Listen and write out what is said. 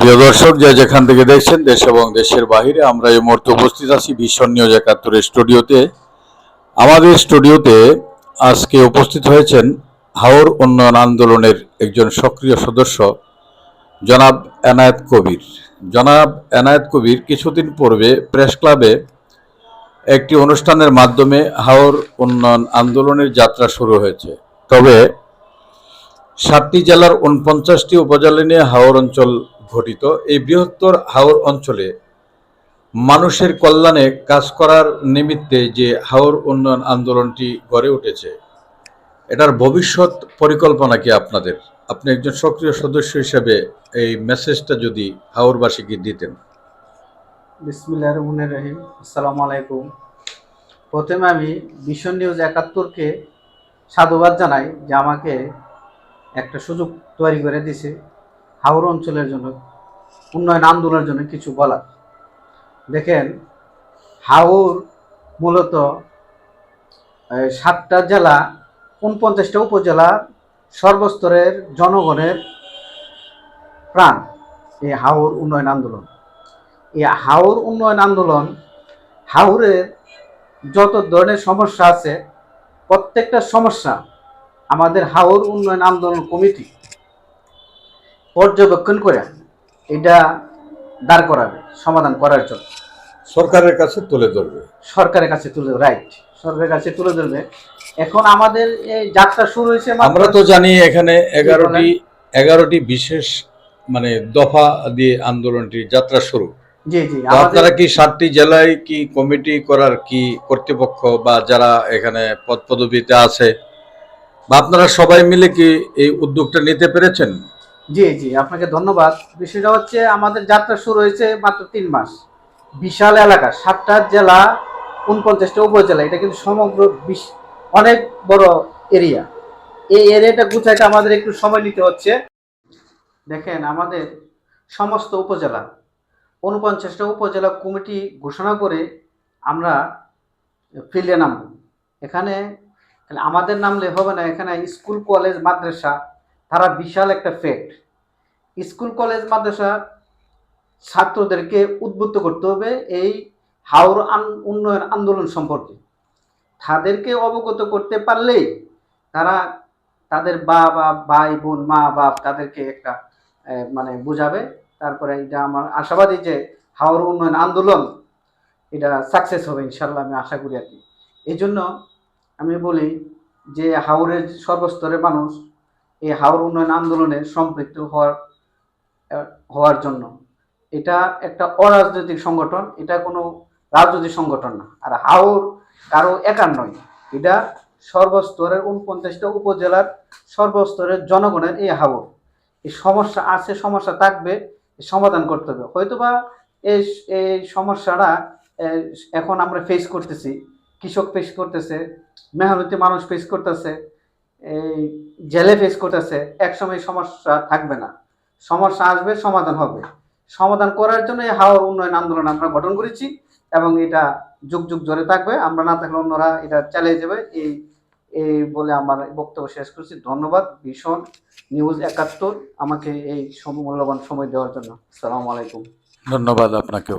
প্রিয় দর্শক, যে যেখান থেকে দেখছেন, দেশ এবং দেশের বাইরে আমরা এই মুহূর্তে উপস্থিত আছি ভীষণ নিউজ একাত্তরের স্টুডিওতে। আমাদের স্টুডিওতে আজকে উপস্থিত হয়েছেন হাওর উন্নয়ন আন্দোলনের একজন সক্রিয় সদস্য, জনাব এনায়েত কবির। জনাব এনায়েত কবির কিছুদিন পূর্বে প্রেস ক্লাবে একটি অনুষ্ঠানের মাধ্যমে হাওর উন্নয়ন আন্দোলনের যাত্রা শুরু হয়েছে। তবে সাতটি জেলার উনপঞ্চাশটি উপজেলা নিয়ে হাওর অঞ্চল গঠিত এই বৃহত্তর হাওর অঞ্চলে মানুষের কল্যাণে কাজ করার নিমিত্তে যে হাওর উন্নয়ন আন্দোলনটি গড়ে উঠেছে, এটার ভবিষ্যৎ পরিকল্পনা কি আপনাদের? আপনি একজন সক্রিয় সদস্য হিসেবে এই মেসেজটা যদি হাওরবাসীকে দিতেন। বিসমিল্লাহ রহমানির রহিম। আসসালামু আলাইকুম। প্রথমে আমি মিশন নিউজ একাত্তরকে সাধুবাদ জানাই যে আমাকে একটা সুযোগ তৈরি করে দিছে হাওড় অঞ্চলের জন্য, উন্নয়ন আন্দোলনের জন্য কিছু বলার দেখেন, হাওর মূলত সাতটা জেলা উনপঞ্চাশটা উপজেলা সর্বস্তরের জনগণের প্রাণ এই হাওর উন্নয়ন আন্দোলন। এই হাওর উন্নয়ন আন্দোলন হাওরের যত ধরনের সমস্যা আছে, প্রত্যেকটা সমস্যা আমাদের হাওর উন্নয়ন আন্দোলন কমিটি পর্যবেক্ষণ করে এটা দাঁড় করাবে সমাধান করার জন্য। সরকারের কাছে তুলে ধরবে। সরকারের কাছে তুলে রাইট সরকারের কাছে তুলে ধরবে। এখন আমাদের এই যাত্রা শুরু হয়েছে আমরা তো জানি এখানে এগারোটি এগারোটি বিশেষ মানে দফা দিয়ে আন্দোলনটি যাত্রা শুরু। জি জি আপনারা কি সাতটি জেলায় কি কমিটি করার কি কর্তৃপক্ষ বা যারা এখানে পদ পদবিতে আছে বা আপনারা সবাই মিলে কি এই উদ্যোগটা নিতে পেরেছেন? জি জি, আপনাকে ধন্যবাদ। বিষয়টা হচ্ছে আমাদের যাত্রা শুরু হয়েছে মাত্র তিন মাস। বিশাল এলাকা, সাতটা জেলা, উনপঞ্চাশটা উপজেলা। এটা কিন্তু সমগ্র বিশ, অনেক বড় এরিয়া। এই এরিয়াটা গুছাইতে আমাদের একটু সময় নিতে হচ্ছে। দেখেন, আমাদের সমস্ত উপজেলা, উনপঞ্চাশটা উপজেলা কমিটি ঘোষণা করে আমরা ফিল্ডে নামব। এখানে আমাদের নামলে হবে না, এখানে স্কুল, কলেজ, মাদ্রাসা তারা বিশাল একটা ফ্যাক্ট স্কুল, কলেজ, মাদ্রাসা ছাত্রদেরকে উদ্বুদ্ধ করতে হবে এই হাওর উন্নয়ন আন্দোলন সম্পর্কে। তাদেরকে অবগত করতে পারলেই তারা তাদের বাবা, ভাই, বোন, মা, বাপ তাদেরকে একটা মানে বুঝাবে। তারপরে এটা আমার আশাবাদী যে হাওর উন্নয়ন আন্দোলন এটা সাকসেস হবে ইনশাল্লাহ আমি আশা করি আর কি। এই জন্য আমি বলি যে হাওরের সর্বস্তরের মানুষ এই হাওর উন্নয়ন আন্দোলনে সম্পৃক্ত হওয়ার হওয়ার জন্য। এটা একটা অরাজনৈতিক সংগঠন, এটা কোনো রাজনৈতিক সংগঠন না। আর হাওর কারও একার নয়। এটা সর্বস্তরের উনপঞ্চাশটা উপজেলার সর্বস্তরের জনগণের এই হাওর। এই সমস্যা আছে, সমস্যা থাকবে সমাধান করতে হবে। হয়তোবা এই এই সমস্যাটা এখন আমরা ফেস করতেছি। কৃষক ফেস করতেছে, মেহনতি মানুষ ফেস করতেছে। এই জেলে ফেস করতেছে একসময় সমস্যা থাকবে না। সমস্যা আসবে, সমাধান হবে। সমাধান করার জন্য এই হাওয়ার উন্নয়ন আন্দোলন আমরা গঠন করেছি এবং এটা যুগ যুগ ধরে থাকবে। আমরা না থাকলে অন্যরা এটা চালিয়ে যাবে। এই এই বলে আমার বক্তব্য শেষ করছি। ধন্যবাদ। ভীষণ নিউজ একাত্তর। আমাকে এই মূল্যবান সময় দেওয়ার জন্য। আসসালামু আলাইকুম। ধন্যবাদ আপনাকেও।